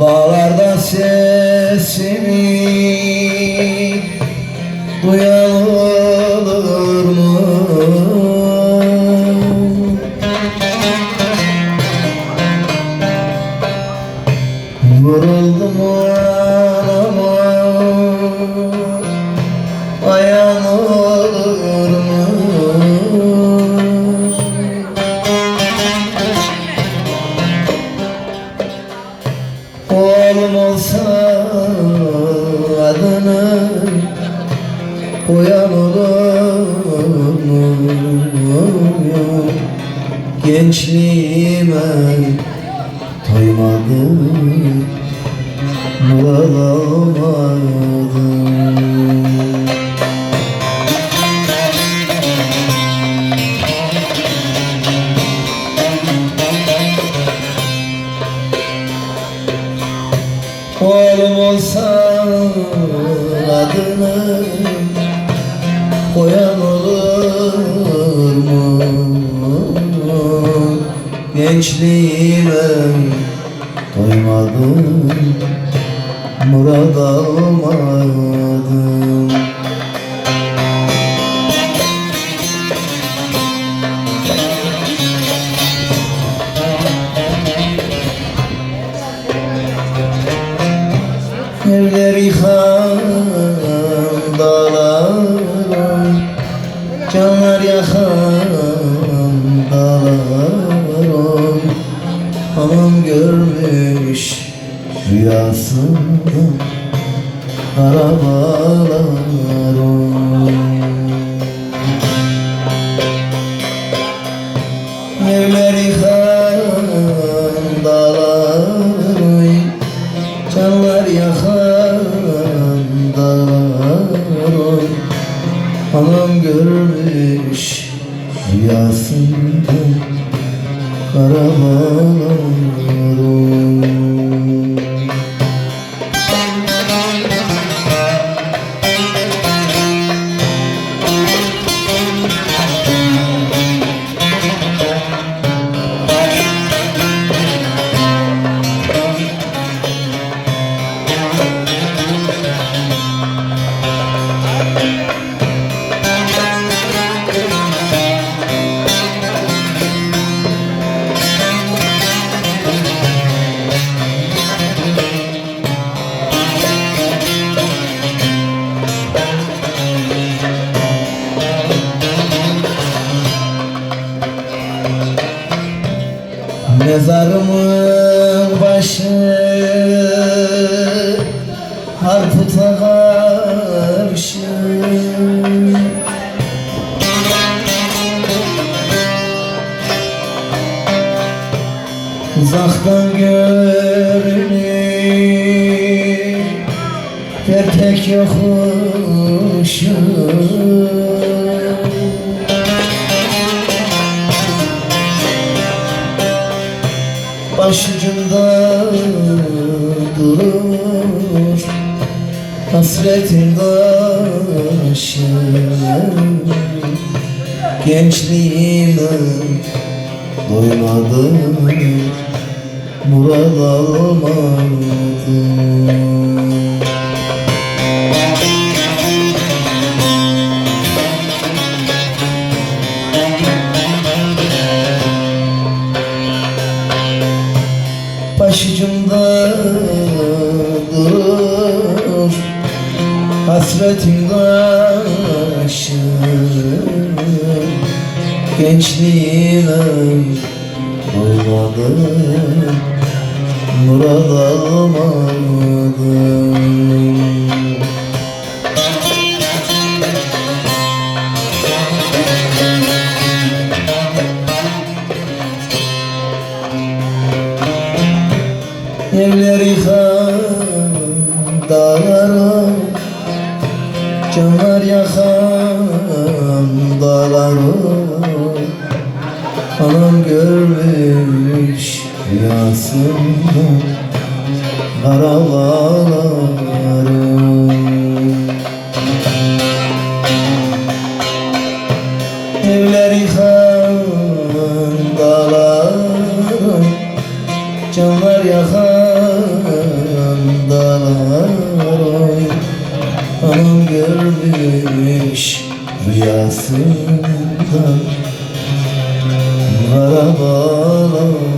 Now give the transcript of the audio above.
Bağlarda sesimi Aklım olsa adını koyan olur Gençliğime doymadım, bulamadım Oğlum olsa adını koyan olur mu? Gençliğime doymadım, murad almadım. Canlar yakan dağlar Hanım görmüş rüyasında Arabalar rüyasında Karabalar Mezarımın başı harputa karşı Uzaktan görünür Pertek yokuşu Başucumda durur Hasretin taşı Gençliğime doymadım Murad almadım Başucumda durur. Hasretin taşı Gençliğime doymadım Murad almadım dağlara Canlar yakan dağlara Anam görmüş rüyasında Karabaları Evleri yıkan görmüş rüyasında. Bana bağlanmış